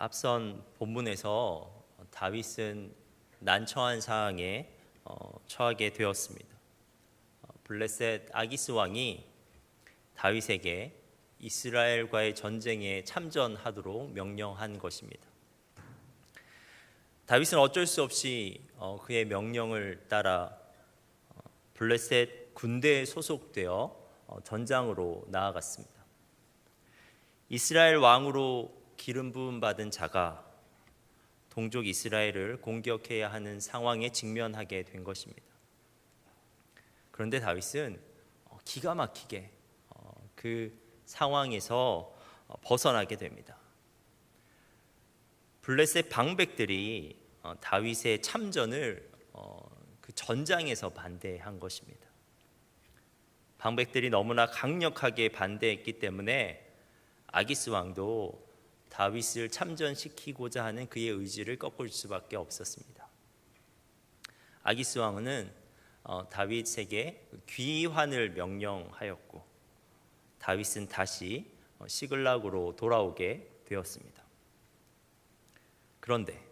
앞선 본문에서 다윗은 난처한 상황에 어, 처하게 되었습니다. 어, 블레셋 아기스 왕이 다윗에게 이스라엘과의 전쟁에 참전하도록 명령한 것입니다. 다윗은 어쩔 수 없이 어, 그의 명령을 따라 어, 블레셋 군대에 소속되어 어, 전장으로 나아갔습니다. 이스라엘 왕으로 기름 부음 받은 자가 동족 이스라엘을 공격해야 하는 상황에 직면하게 된 것입니다. 그런데 다윗은 어, 기가 막히게 어, 그 상황에서 어, 벗어나게 됩니다. 블레셋 방백들이 다윗의 참전을 그 전장에서 반대한 것입니다. 방백들이 너무나 강력하게 반대했기 때문에 아기스 왕도 다윗을 참전시키고자 하는 그의 의지를 꺾을 수밖에 없었습니다. 아기스 왕은 어, 다윗에게 귀환을 명령하였고 다윗은 다시 어, 시글락으로 돌아오게 되었습니다. 그런데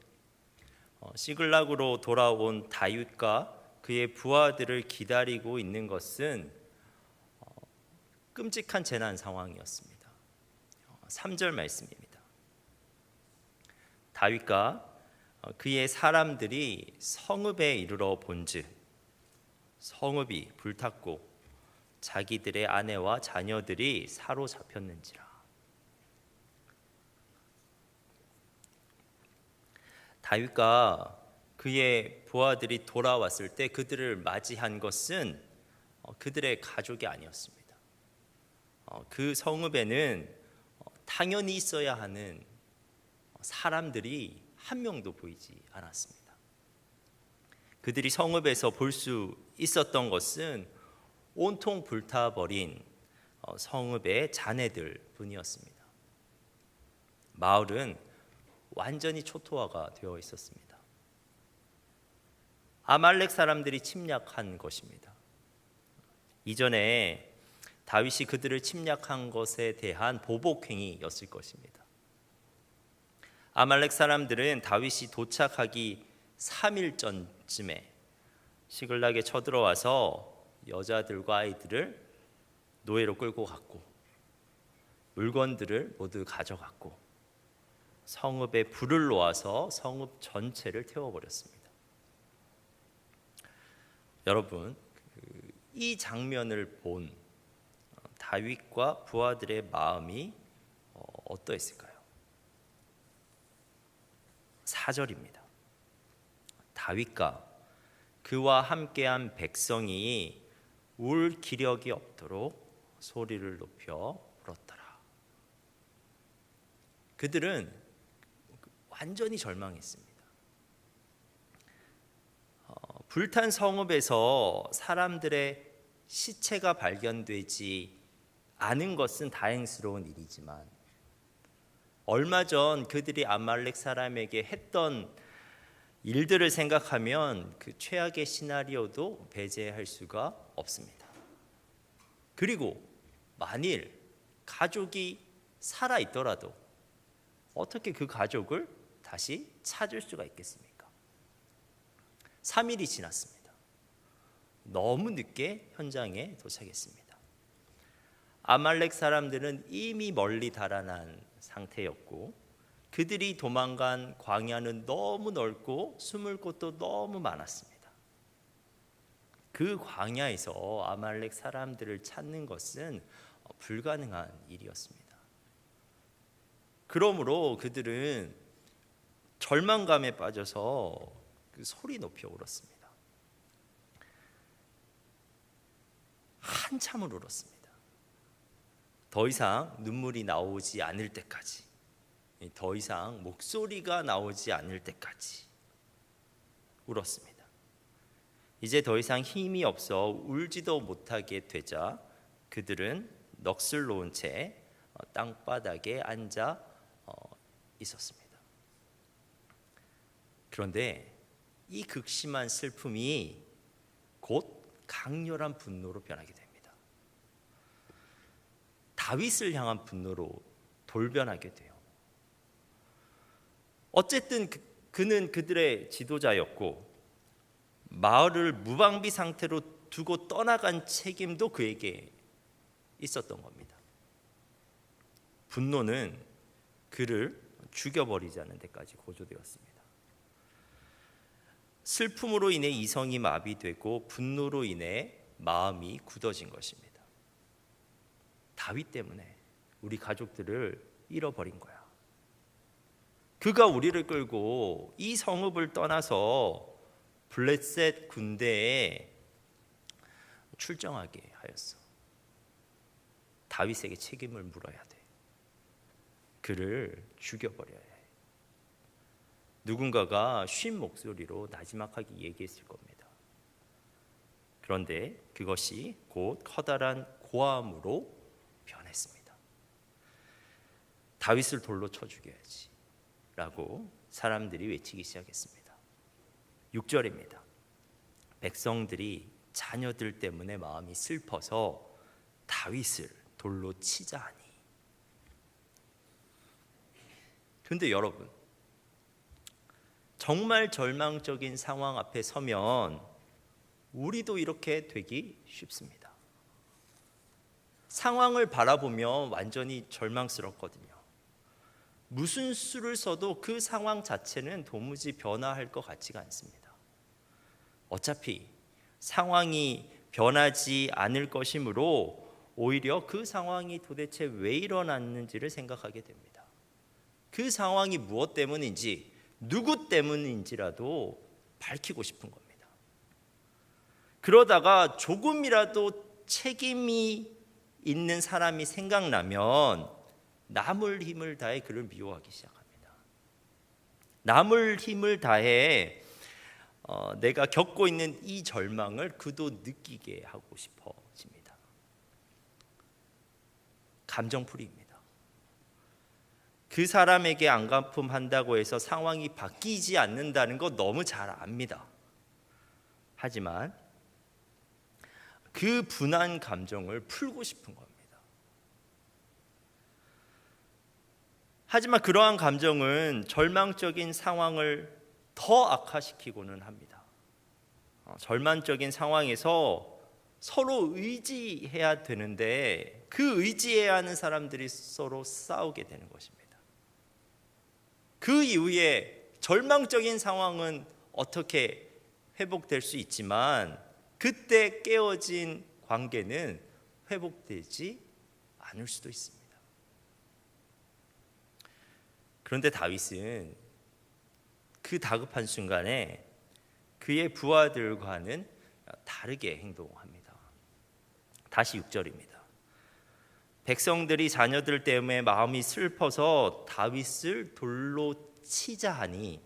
어, 시글락으로 돌아온 다윗과 그의 부하들을 기다리고 있는 것은 어, 끔찍한 재난 상황이었습니다. 3절 말씀입니다. 다윗과 어, 그의 사람들이 성읍에 이르러 본즉 성읍이 불탔고 자기들의 아내와 자녀들이 사로잡혔는지라 다윗과 그의 부하들이 돌아왔을 때 그들을 맞이한 것은 어, 그들의 가족이 아니었습니다. 어, 그 성읍에는 당연히 있어야 하는 사람들이 한 명도 보이지 않았습니다. 그들이 성읍에서 볼 수 있었던 것은 온통 불타버린 어, 성읍의 자네들 뿐이었습니다. 마을은 완전히 초토화가 되어 있었습니다. 아말렉 사람들이 침략한 것입니다. 이전에 다윗이 그들을 침략한 것에 대한 보복 행위였을 것입니다. 아말렉 사람들은 다윗이 도착하기 3일 전쯤에 시글락에 쳐들어와서 여자들과 아이들을 노예로 끌고 갔고 물건들을 모두 가져갔고 성읍에 불을 놓아서 성읍 전체를 태워버렸습니다. 여러분, 그이 장면을 본 다윗과 부하들의 마음이 어, 어떠했을까요? 4절입니다. 다윗과 그와 함께한 백성이 울 기력이 없도록 소리를 높여 울었더라. 그들은 완전히 절망했습니다. 어, 불탄 성읍에서 사람들의 시체가 발견되지 아는 것은 다행스러운 일이지만 얼마 전 그들이 아말렉 사람에게 했던 일들을 생각하면 그 최악의 시나리오도 배제할 수가 없습니다. 그리고 만일 가족이 살아 있더라도 어떻게 그 가족을 다시 찾을 수가 있겠습니까? 3일이 지났습니다. 너무 늦게 현장에 도착했습니다. 아말렉 사람들은 이미 멀리 달아난 상태였고 그들이 도망간 광야는 너무 넓고 숨을 곳도 너무 많았습니다. 그 광야에서 아말렉 사람들을 찾는 것은 불가능한 일이었습니다. 그러므로 그들은 절망감에 빠져서 그 소리 높여 울었습니다. 한참을 울었습니다. 더 이상 눈물이 나오지 않을 때까지, 더 이상 목소리가 나오지 않을 때까지 울었습니다. 이제 더 이상 힘이 없어 울지도 못하게 되자 그들은 넋을 놓은 채 어, 땅바닥에 앉아 어, 있었습니다. 그런데 이 극심한 슬픔이 곧 강렬한 분노로 변하게 됩니다. 다윗을 향한 분노로 돌변하게 돼요. 어쨌든 그, 그는 그들의 지도자였고 마을을 무방비 상태로 두고 떠나간 책임도 그에게 있었던 겁니다. 분노는 그를 죽여버리자는 데까지 고조되었습니다. 슬픔으로 인해 이성이 마비되고 분노로 인해 마음이 굳어진 것입니다. 다윗 때문에 우리 가족들을 잃어버린 거야. 그가 우리를 끌고 이 성읍을 떠나서 블레셋 군대에 출정하게 하였어. 다윗에게 책임을 물어야 돼. 그를 죽여버려야 해. 누군가가 쉰 목소리로 나지막하게 얘기했을 겁니다. 그런데 그것이 곧 커다란 고함으로 변했습니다. 다윗을 돌로 쳐 죽여야지. 라고 사람들이 외치기 시작했습니다. 6절입니다. 백성들이 자녀들 때문에 마음이 슬퍼서 다윗을 돌로 치자 하니. 근데 여러분, 정말 절망적인 상황 앞에 서면 우리도 이렇게 되기 쉽습니다. 상황을 바라보면 완전히 절망스럽거든요. 무슨 수를 써도 그 상황 자체는 도무지 변화할 것 같지가 않습니다. 어차피 상황이 변하지 않을 것이므로 오히려 그 상황이 도대체 왜 일어났는지를 생각하게 됩니다. 그 상황이 무엇 때문인지 누구 때문인지라도 밝히고 싶은 겁니다. 그러다가 조금이라도 책임이 있는 사람이 생각나면 남을 힘을 다해 그를 미워하기 시작합니다. 남을 힘을 다해 어, 내가 겪고 있는 이 절망을 그도 느끼게 하고 싶어집니다. 감정풀이입니다. 그 사람에게 안갚음 한다고 해서 상황이 바뀌지 않는다는 거 너무 잘 압니다. 하지만 그 분한 감정을 풀고 싶은 겁니다. 하지만 그러한 감정은 절망적인 상황을 더 악화시키고는 합니다. 어, 절망적인 상황에서 서로 의지해야 되는데 그 의지해야 하는 사람들이 서로 싸우게 되는 것입니다. 그 이후에 절망적인 상황은 어떻게 회복될 수 있지만 그때 깨어진 관계는 회복되지 않을 수도 있습니다. 그런데 다윗은 그 다급한 순간에 그의 부하들과는 다르게 행동합니다. 다시 6절입니다. 백성들이 자녀들 때문에 마음이 슬퍼서 다윗을 돌로 치자 하니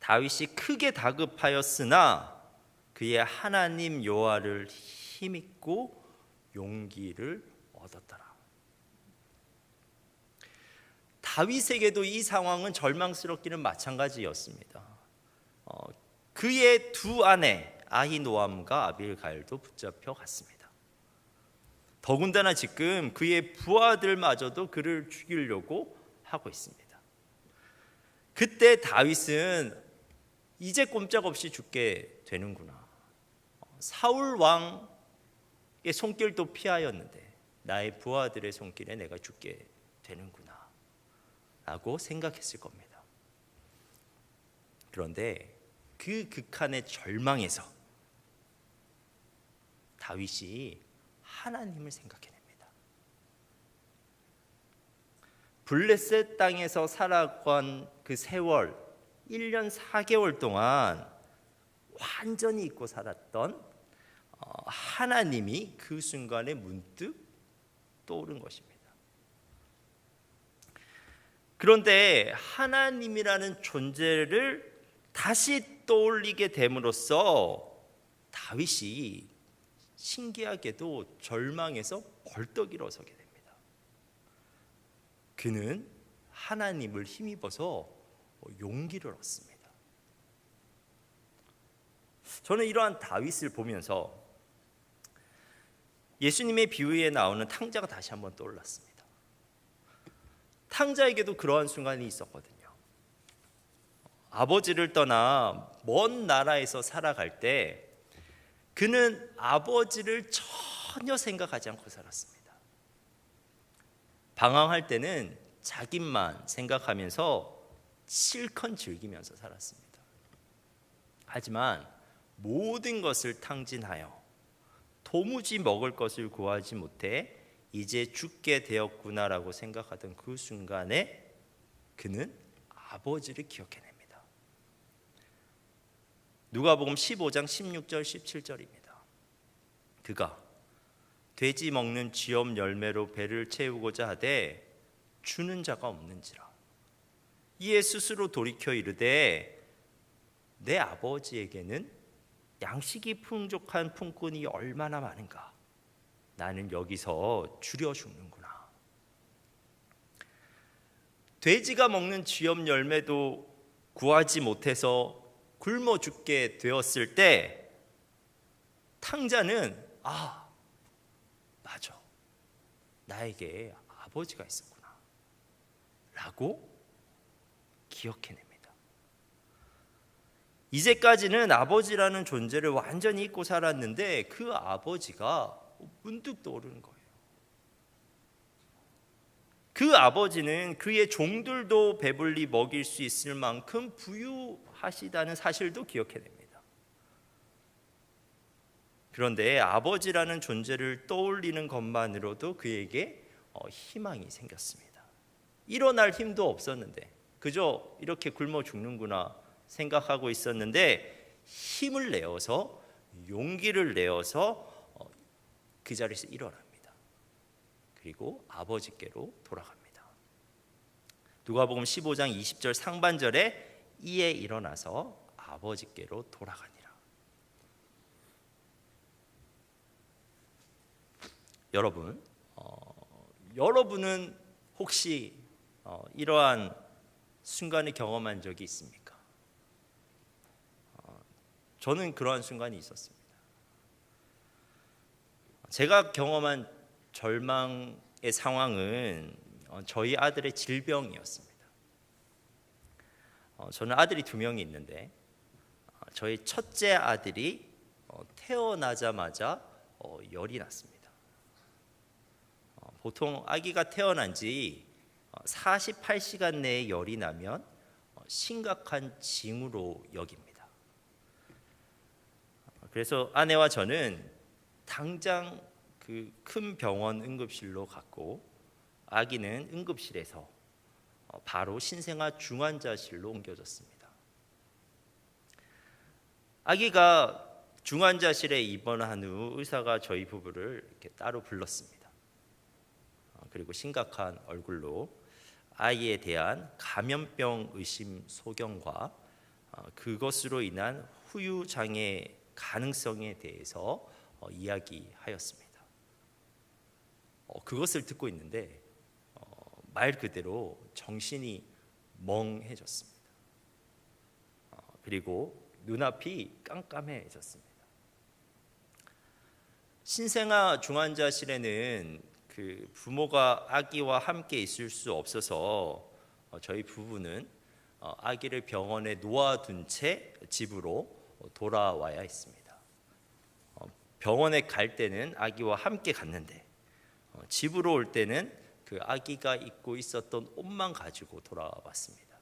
다윗이 크게 다급하였으나 그의 하나님 여호와를 힘입고 용기를 얻었더라. 다윗에게도 이 상황은 절망스럽기는 마찬가지였습니다. 어, 그의 두 아내 아히노암과 아빌가일도 붙잡혀 갔습니다. 더군다나 지금 그의 부하들마저도 그를 죽이려고 하고 있습니다. 그때 다윗은 이제 꼼짝없이 죽게 되는구나. 사울 왕의 손길도 피하였는데 나의 부하들의 손길에 내가 죽게 되는구나. 라고 생각했을 겁니다. 그런데 그 극한의 절망에서 다윗이 하나님을 생각해냅니다. 블레셋 땅에서 살아간 그 세월 1년 4개월 동안 완전히 잊고 살았던 어, 하나님이 그 순간에 문득 떠오른 것입니다. 그런데 하나님이라는 존재를 다시 떠올리게 됨으로써 다윗이 신기하게도 절망에서 벌떡 일어서게 됩니다. 그는 하나님을 힘입어서 용기를 얻습니다. 저는 이러한 다윗을 보면서 예수님의 비유에 나오는 탕자가 다시 한번 떠올랐습니다. 탕자에게도 그러한 순간이 있었거든요. 아버지를 떠나 먼 나라에서 살아갈 때 그는 아버지를 전혀 생각하지 않고 살았습니다. 방황할 때는 자기만 생각하면서 실컷 즐기면서 살았습니다. 하지만 모든 것을 탕진하여 도무지 먹을 것을 구하지 못해 이제 죽게 되었구나라고 생각하던 그 순간에 그는 아버지를 기억해냅니다. 누가복음 15장 16절 17절입니다. 그가 돼지 먹는 쥐엄 열매로 배를 채우고자 하되 주는 자가 없는지라 이에 스스로 돌이켜 이르되 내 아버지에게는 양식이 풍족한 품꾼이 얼마나 많은가 나는 여기서 줄여 죽는구나. 돼지가 먹는 쥐엄 열매도 구하지 못해서 굶어 죽게 되었을 때 탕자는 아 맞아. 나에게 아버지가 있었구나. 라고 기억해냅니다. 이제까지는 아버지라는 존재를 완전히 잊고 살았는데 그 아버지가 문득 떠오르는 거예요 그 아버지는 그의 종들도 배불리 먹일 수 있을 만큼 부유하시다는 사실도 기억해냅니다 그런데 아버지라는 존재를 떠올리는 것만으로도 그에게 어, 희망이 생겼습니다. 일어날 힘도 없었는데 그저 이렇게 굶어 죽는구나 생각하고 있었는데 힘을 내어서 용기를 내어서 어, 그 자리에서 일어납니다. 그리고 아버지께로 돌아갑니다. 누가복음 15장 20절 상반절에 이에 일어나서 아버지께로 돌아가니라. 여러분, 어, 여러분은 혹시 어, 이러한 순간을 경험한 적이 있습니까? 어, 저는 그러한 순간이 있었습니다. 제가 경험한 절망의 상황은 어, 저희 아들의 질병이었습니다. 어, 저는 아들이 두 명이 있는데 어, 저희 첫째 아들이 어, 태어나자마자 어, 열이 났습니다. 어, 보통 아기가 태어난 지 48시간 내에 열이 나면 어, 심각한 징후로 여깁니다. 어, 그래서 아내와 저는 당장 그 큰 병원 응급실로 갔고 아기는 응급실에서 어, 바로 신생아 중환자실로 옮겨졌습니다. 아기가 중환자실에 입원한 후 의사가 저희 부부를 이렇게 따로 불렀습니다. 어, 그리고 심각한 얼굴로 아이에 대한 감염병 의심 소견과 어, 그것으로 인한 후유 장애 가능성에 대해서 어, 이야기하였습니다. 어, 그것을 듣고 있는데 어, 말 그대로 정신이 멍해졌습니다. 어, 그리고 눈앞이 깜깜해졌습니다. 신생아 중환자실에는 그 부모가 아기와 함께 있을 수 없어서 어, 저희 부부는 어, 아기를 병원에 놓아둔 채 집으로 돌아와야 했습니다. 어, 병원에 갈 때는 아기와 함께 갔는데 어, 집으로 올 때는 그 아기가 입고 있었던 옷만 가지고 돌아왔습니다.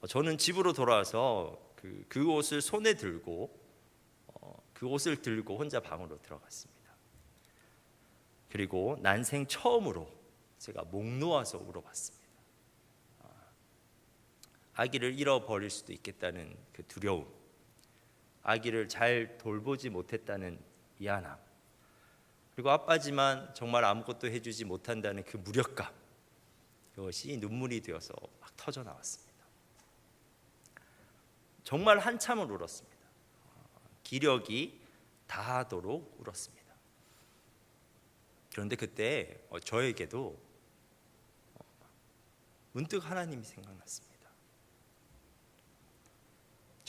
어, 저는 집으로 돌아와서 그, 그 옷을 손에 들고 어, 그 옷을 들고 혼자 방으로 들어갔습니다. 그리고 난생 처음으로 제가 목 놓아서 울어봤습니다. 아, 아기를 잃어버릴 수도 있겠다는 그 두려움, 아기를 잘 돌보지 못했다는 미안함, 그리고 아빠지만 정말 아무것도 해주지 못한다는 그 무력감, 그것이 눈물이 되어서 막 터져 나왔습니다. 정말 한참을 울었습니다. 기력이 다하도록 울었습니다. 그런데 그때 어, 저에게도 어, 문득 하나님이 생각났습니다.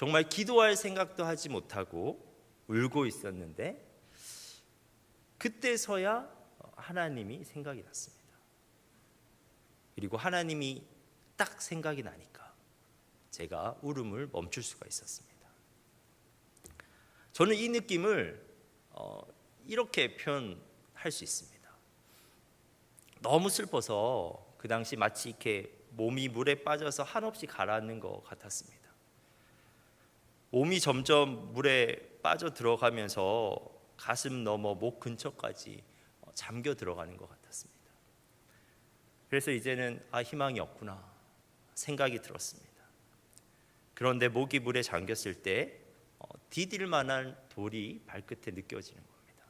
정말 기도할 생각도 하지 못하고 울고 있었는데 그때서야 하나님이 생각이 났습니다. 그리고 하나님이 딱 생각이 나니까 제가 울음을 멈출 수가 있었습니다. 저는 이 느낌을 어, 이렇게 표현할 수 있습니다. 너무 슬퍼서 그 당시 마치 이렇게 몸이 물에 빠져서 한없이 가라앉는 것 같았습니다. 몸이 점점 물에 빠져 들어가면서 가슴 넘어 목 근처까지 어, 잠겨 들어가는 것 같았습니다. 그래서 이제는 아 희망이 없구나 생각이 들었습니다. 그런데 목이 물에 잠겼을 때 어, 디딜 만한 돌이 발끝에 느껴지는 겁니다.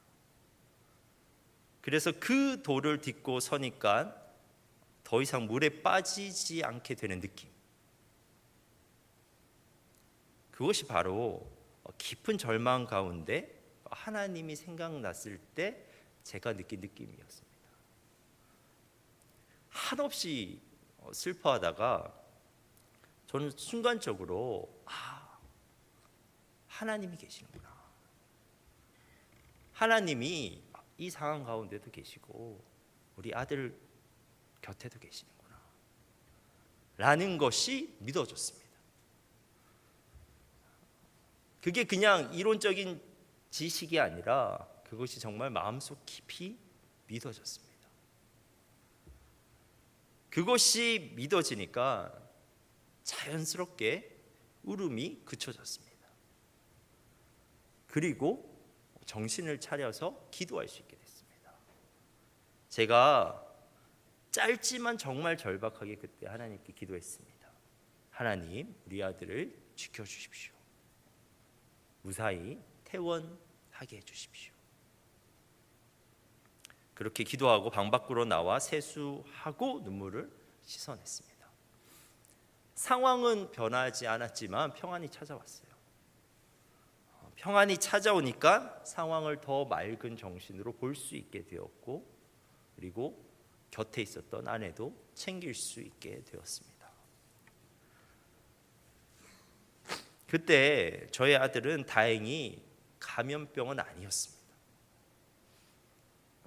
그래서 그 돌을 딛고 서니까 더 이상 물에 빠지지 않게 되는 느낌. 그것이 바로 깊은 절망 가운데 하나님이 생각났을 때 제가 느낀 느낌이었습니다. 한없이 슬퍼하다가 저는 순간적으로 아 하나님이 계시는구나. 하나님이 이 상황 가운데도 계시고 우리 아들 곁에도 계시는구나. 라는 것이 믿어졌습니다. 그게 그냥 이론적인 지식이 아니라 그것이 정말 마음속 깊이 믿어졌습니다. 그것이 믿어지니까 자연스럽게 울음이 그쳐졌습니다. 그리고 정신을 차려서 기도할 수 있게 됐습니다. 제가 짧지만 정말 절박하게 그때 하나님께 기도했습니다. 하나님, 우리 아들을 지켜 주십시오. 무사히 퇴원하게 해 주십시오. 그렇게 기도하고 방 밖으로 나와 세수하고 눈물을 씻어냈습니다. 상황은 변하지 않았지만 평안이 찾아왔어요. 평안이 찾아오니까 상황을 더 맑은 정신으로 볼 수 있게 되었고 그리고 곁에 있었던 아내도 챙길 수 있게 되었습니다. 그때 저의 아들은 다행히 감염병은 아니었습니다.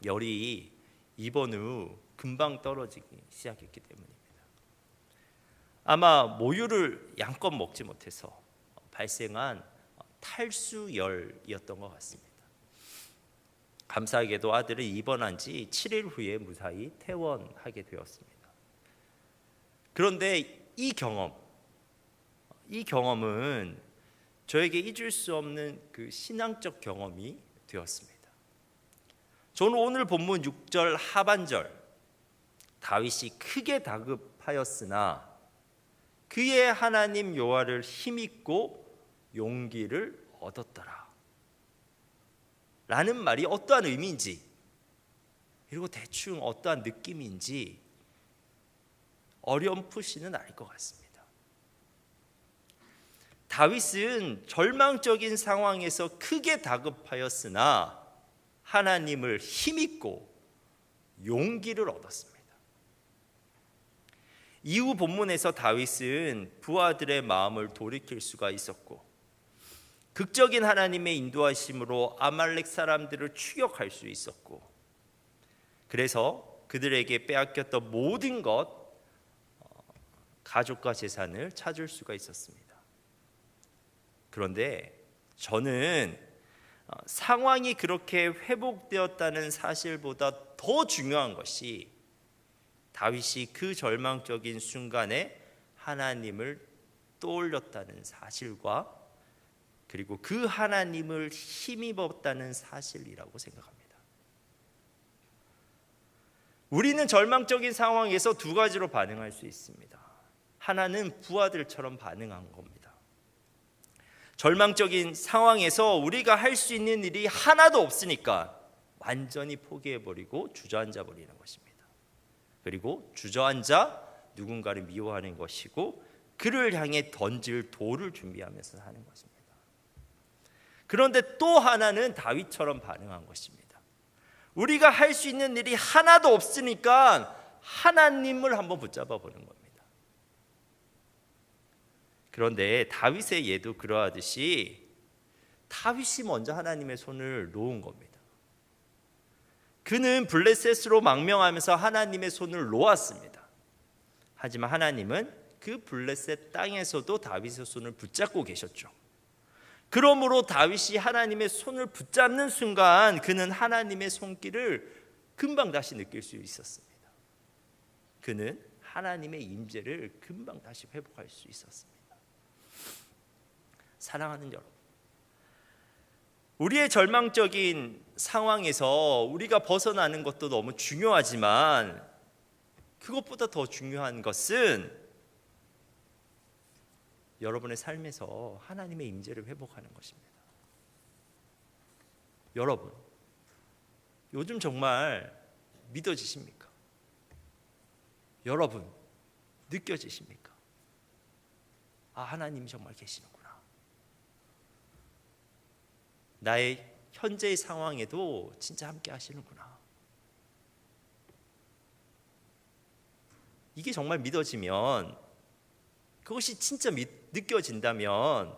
열이 입원 후 금방 떨어지기 시작했기 때문입니다. 아마 모유를 양껏 먹지 못해서 발생한 탈수열이었던 것 같습니다. 감사하게도 아들은 입원한 지 7일 후에 무사히 퇴원하게 되었습니다. 그런데 이 경험, 이 경험은 저에게 잊을 수 없는 그 신앙적 경험이 되었습니다. 저는 오늘 본문 6절 하반절 다윗이 크게 다급하였으나 그의 하나님 여호와를 힘입고 용기를 얻었더라. 라는 말이 어떠한 의미인지 그리고 대충 어떠한 느낌인지 어렴풋이는 알 것 같습니다. 다윗은 절망적인 상황에서 크게 다급하였으나 하나님을 힘입고 용기를 얻었습니다. 이후 본문에서 다윗은 부하들의 마음을 돌이킬 수가 있었고 극적인 하나님의 인도하심으로 아말렉 사람들을 추격할 수 있었고 그래서 그들에게 빼앗겼던 모든 것 어, 가족과 재산을 찾을 수가 있었습니다. 그런데 저는 어, 상황이 그렇게 회복되었다는 사실보다 더 중요한 것이 다윗이 그 절망적인 순간에 하나님을 떠올렸다는 사실과 그리고 그 하나님을 힘입었다는 사실이라고 생각합니다. 우리는 절망적인 상황에서 두 가지로 반응할 수 있습니다. 하나는 부하들처럼 반응한 겁니다. 절망적인 상황에서 우리가 할 수 있는 일이 하나도 없으니까 완전히 포기해버리고 주저앉아 버리는 것입니다. 그리고 주저앉아 누군가를 미워하는 것이고 그를 향해 던질 돌을 준비하면서 하는 것입니다. 그런데 또 하나는 다윗처럼 반응한 것입니다. 우리가 할 수 있는 일이 하나도 없으니까 하나님을 한번 붙잡아 보는 겁니다. 그런데 다윗의 예도 그러하듯이 다윗이 먼저 하나님의 손을 놓은 겁니다. 그는 블레셋으로 망명하면서 하나님의 손을 놓았습니다. 하지만 하나님은 그 블레셋 땅에서도 다윗의 손을 붙잡고 계셨죠. 그러므로 다윗이 하나님의 손을 붙잡는 순간 그는 하나님의 손길을 금방 다시 느낄 수 있었습니다. 그는 하나님의 임재를 금방 다시 회복할 수 있었습니다. 사랑하는 여러분, 우리의 절망적인 상황에서 우리가 벗어나는 것도 너무 중요하지만 그것보다 더 중요한 것은 여러분의 삶에서 하나님의 임재를 회복하는 것입니다. 여러분, 요즘 정말 믿어지십니까? 여러분, 느껴지십니까? 아, 하나님이 정말 계시는구나. 나의 현재의 상황에도 진짜 함께 하시는구나. 이게 정말 믿어지면 그것이 진짜 믿, 느껴진다면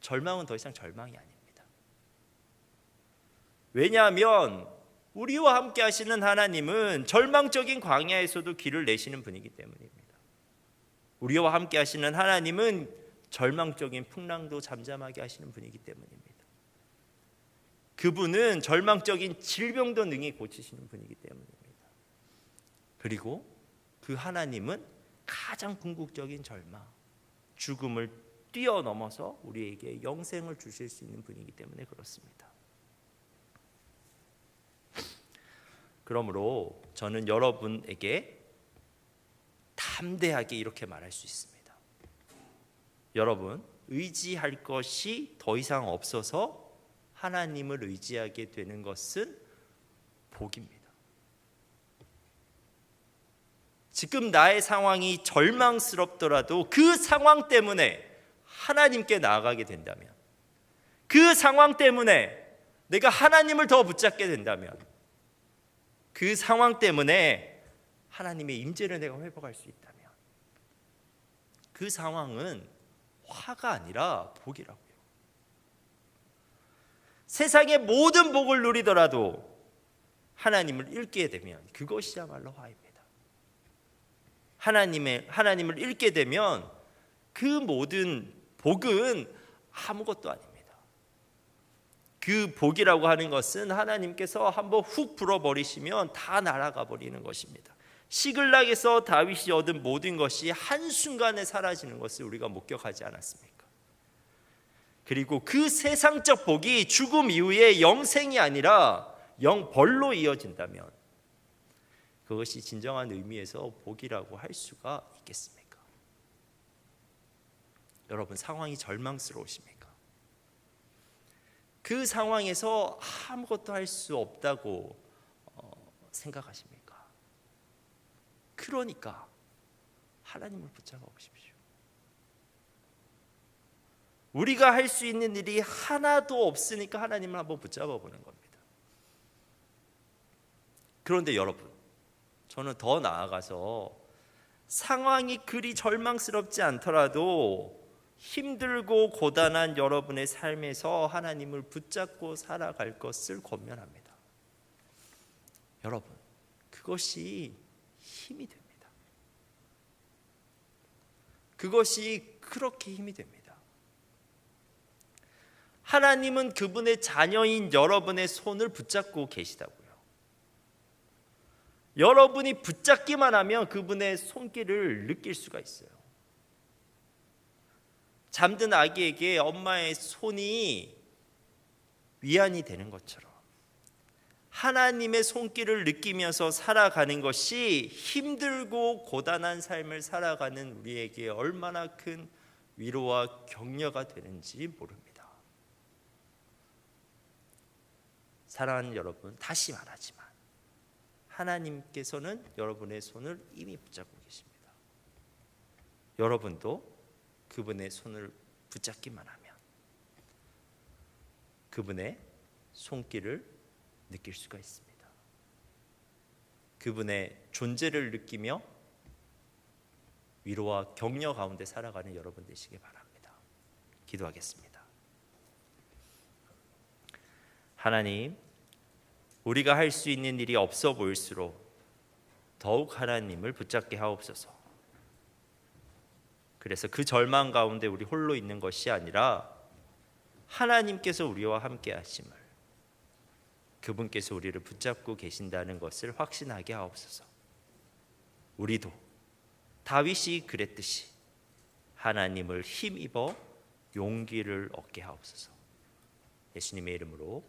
절망은 더 이상 절망이 아닙니다. 왜냐하면 우리와 함께 하시는 하나님은 절망적인 광야에서도 길을 내시는 분이기 때문입니다. 우리와 함께 하시는 하나님은 절망적인 풍랑도 잠잠하게 하시는 분이기 때문입니다. 그분은 절망적인 질병도 능히 고치시는 분이기 때문입니다. 그리고 그 하나님은 가장 궁극적인 절망, 죽음을 뛰어넘어서 우리에게 영생을 주실 수 있는 분이기 때문에 그렇습니다. 그러므로 저는 여러분에게 담대하게 이렇게 말할 수 있습니다. 여러분, 의지할 것이 더 이상 없어서 하나님을 의지하게 되는 것은 복입니다. 지금 나의 상황이 절망스럽더라도 그 상황 때문에 하나님께 나아가게 된다면 그 상황 때문에 내가 하나님을 더 붙잡게 된다면 그 상황 때문에 하나님의 임재를 내가 회복할 수 있다면 그 상황은 화가 아니라 복이라고요. 세상의 모든 복을 누리더라도 하나님을 잃게 되면 그것이야말로 화입니다. 하나님의 하나님을 잃게 되면 그 모든 복은 아무것도 아닙니다. 그 복이라고 하는 것은 하나님께서 한번 훅 불어버리시면 다 날아가 버리는 것입니다. 시글락에서 다윗이 얻은 모든 것이 한순간에 사라지는 것을 우리가 목격하지 않았습니까? 그리고 그 세상적 복이 죽음 이후에 영생이 아니라 영벌로 이어진다면 그것이 진정한 의미에서 복이라고 할 수가 있겠습니까? 여러분 상황이 절망스러우십니까? 그 상황에서 아무것도 할 수 없다고 어, 생각하십니까? 그러니까 하나님을 붙잡아 보십시오. 우리가 할 수 있는 일이 하나도 없으니까 하나님을 한번 붙잡아 보는 겁니다. 그런데 여러분 저는 더 나아가서 상황이 그리 절망스럽지 않더라도 힘들고 고단한 여러분의 삶에서 하나님을 붙잡고 살아갈 것을 권면합니다. 여러분, 그것이 힘이 됩니다. 그것이 그렇게 힘이 됩니다. 하나님은 그분의 자녀인 여러분의 손을 붙잡고 계시다고요. 여러분이 붙잡기만 하면 그분의 손길을 느낄 수가 있어요. 잠든 아기에게 엄마의 손이 위안이 되는 것처럼 하나님의 손길을 느끼면서 살아가는 것이 힘들고 고단한 삶을 살아가는 우리에게 얼마나 큰 위로와 격려가 되는지 모릅니다. 사랑하는 여러분, 다시 말하지만 하나님께서는 여러분의 손을 이미 붙잡고 계십니다. 여러분도 그분의 손을 붙잡기만 하면 그분의 손길을 느낄 수가 있습니다. 그분의 존재를 느끼며 위로와 격려 가운데 살아가는 여러분 되시기 바랍니다. 기도하겠습니다. 하나님, 우리가 할 수 있는 일이 없어 보일수록 더욱 하나님을 붙잡게 하옵소서. 그래서 그 절망 가운데 우리 홀로 있는 것이 아니라 하나님께서 우리와 함께 하심을 그분께서 우리를 붙잡고 계신다는 것을 확신하게 하옵소서. 우리도 다윗이 그랬듯이 하나님을 힘입어 용기를 얻게 하옵소서. 예수님의 이름으로.